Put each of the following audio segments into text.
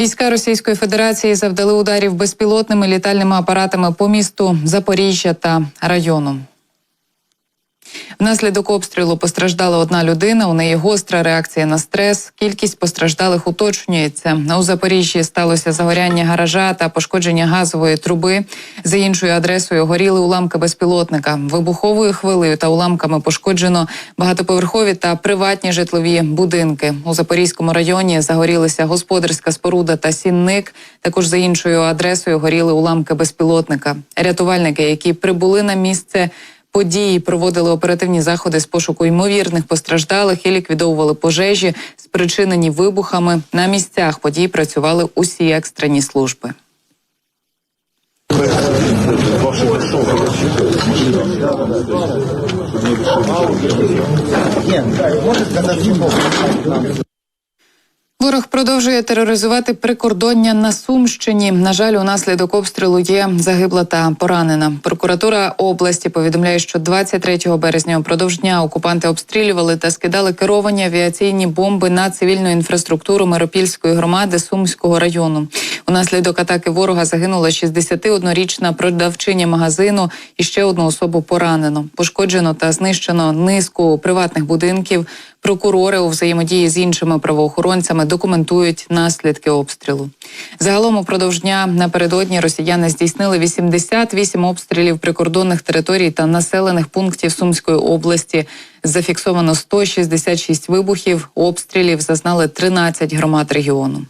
Війська Російської Федерації завдали ударів безпілотними літальними апаратами по місту Запоріжжя та району. Внаслідок обстрілу постраждала одна людина. У неї гостра реакція на стрес. Кількість постраждалих уточнюється. У Запоріжжі сталося загоряння гаража та пошкодження газової труби. За іншою адресою горіли уламки безпілотника. Вибуховою хвилею та уламками пошкоджено багатоповерхові та приватні житлові будинки. У Запорізькому районі загорілися господарська споруда та сінник. Також за іншою адресою горіли уламки безпілотника. Рятувальники, які прибули на місце. Події проводили оперативні заходи з пошуку ймовірних постраждалих і ліквідовували пожежі, спричинені вибухами. На місцях подій працювали усі екстрені служби. Ворог продовжує тероризувати прикордоння на Сумщині. На жаль, унаслідок обстрілу є загибла та поранена. Прокуратура області повідомляє, що 23 березня упродовж дня окупанти обстрілювали та скидали керовані авіаційні бомби на цивільну інфраструктуру Миропільської громади Сумського району. Унаслідок атаки ворога загинула 61-річна продавчиня магазину і ще одну особу поранено. Пошкоджено та знищено низку приватних будинків. Прокурори у взаємодії з іншими правоохоронцями документують наслідки обстрілу. Загалом упродовж дня напередодні росіяни здійснили 88 обстрілів прикордонних територій та населених пунктів Сумської області. Зафіксовано 166 вибухів. Обстрілів зазнали 13 громад регіону.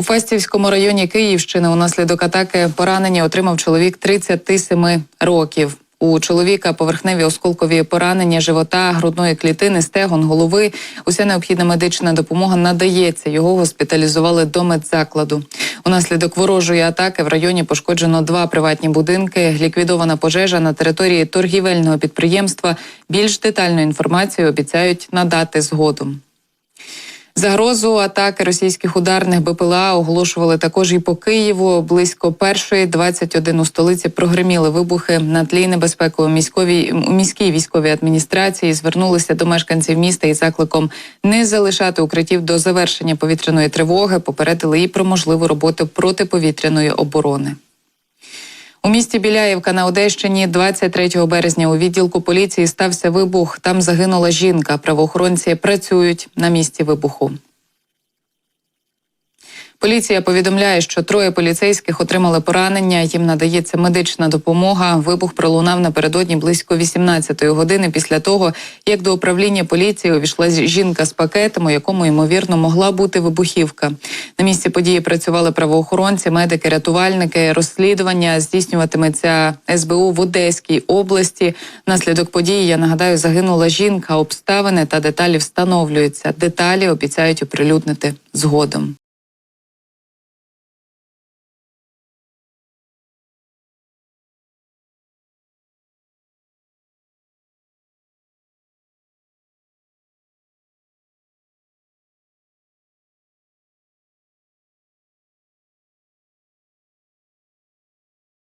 У Фастівському районі Київщини унаслідок атаки поранення отримав чоловік 37 років. У чоловіка поверхневі осколкові поранення живота, грудної клітини, стегон, голови. Уся необхідна медична допомога надається. Його госпіталізували до медзакладу. Унаслідок ворожої атаки в районі пошкоджено два приватні будинки. Ліквідована пожежа на території торгівельного підприємства. Більш детальну інформацію обіцяють надати згодом. Загрозу атаки російських ударних БПЛА оголошували також і по Києву. Близько першої 21 у столиці прогреміли вибухи на тлі небезпеки у міськовій у міській військовій адміністрації. Звернулися до мешканців міста із закликом не залишати укриттів до завершення повітряної тривоги. Попередили і про можливу роботу протиповітряної оборони. Місті Біляївка на Одещині 23 березня у відділку поліції стався вибух. Там загинула жінка. Правоохоронці працюють на місці вибуху. Поліція повідомляє, що троє поліцейських отримали поранення. Їм надається медична допомога. Вибух пролунав напередодні близько 18-ї години після того, як до управління поліції увійшла жінка з пакетом, у якому ймовірно могла бути вибухівка. На місці події працювали правоохоронці, медики, рятувальники. Розслідування здійснюватиметься СБУ в Одеській області. Наслідок події я нагадаю, загинула жінка. Обставини та деталі встановлюються. Деталі обіцяють оприлюднити згодом.